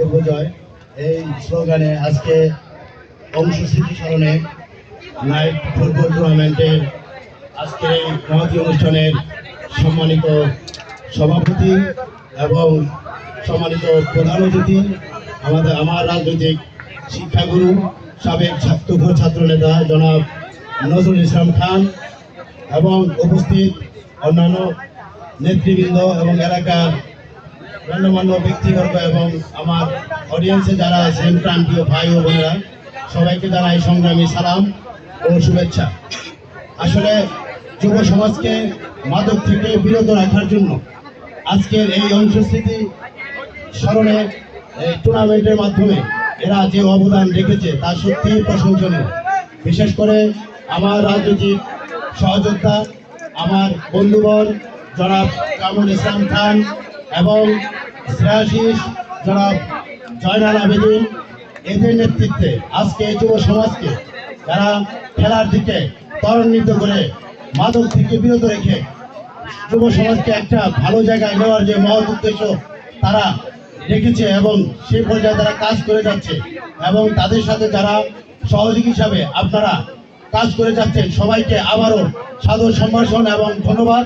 পূর্বজয় এই স্লোগানে আজকে অংশ স্মৃতিস্মরণে নাইট ফুটবল টুর্নামেন্টের আজকের এই মহতী অনুষ্ঠানের সম্মানিত সভাপতি এবং সম্মানিত প্রধান অতিথি, আমাদের আমার রাজনৈতিক শিক্ষাগুরু, সাবেক ছাত্র ছাত্র নেতা জনাব নজরুল ইসলাম খান এবং উপস্থিত অন্যান্য নেতৃবৃন্দ এবং এলাকার গণ্যমান্য ব্যক্তিবর্গ এবং আমার অডিয়েন্সে যারা আছেন প্রান্তীয় ভাই ও বোনেরা, সবাইকে জানাই সংগ্রামী সালাম ও শুভেচ্ছা। আসলে যুব সমাজকে মাদক থেকে বিরত রাখার জন্য আজকের এই অংশস্থিতি স্মরণে টুর্নামেন্টের মাধ্যমে এরা যে অবদান রেখেছে তা সত্যি প্রশংসনীয়। বিশেষ করে আমার রাজনৈতিক সহযোদ্ধা, আমার বন্ধুবর জনাব কামরুল ইসলাম খান এবং শ্রেয়াশিস জনাব জয়নাল আবেদিন এদের নেতৃত্বে আজকে এই যুব সমাজকে যারা খেলার দিকে ত্বরান্বিত করে, মাদক থেকে বিরত রেখে যুব সমাজকে একটা ভালো জায়গায় নেওয়ার যে মহৎ উদ্দেশ্য তারা রেখেছে এবং সেই পর্যায়ে তারা কাজ করে যাচ্ছে এবং তাদের সাথে যারা সহযোগী হিসাবে আপনারা কাজ করে যাচ্ছেন, সবাইকে আবারও সাদর সম্ভাষণ এবং ধন্যবাদ।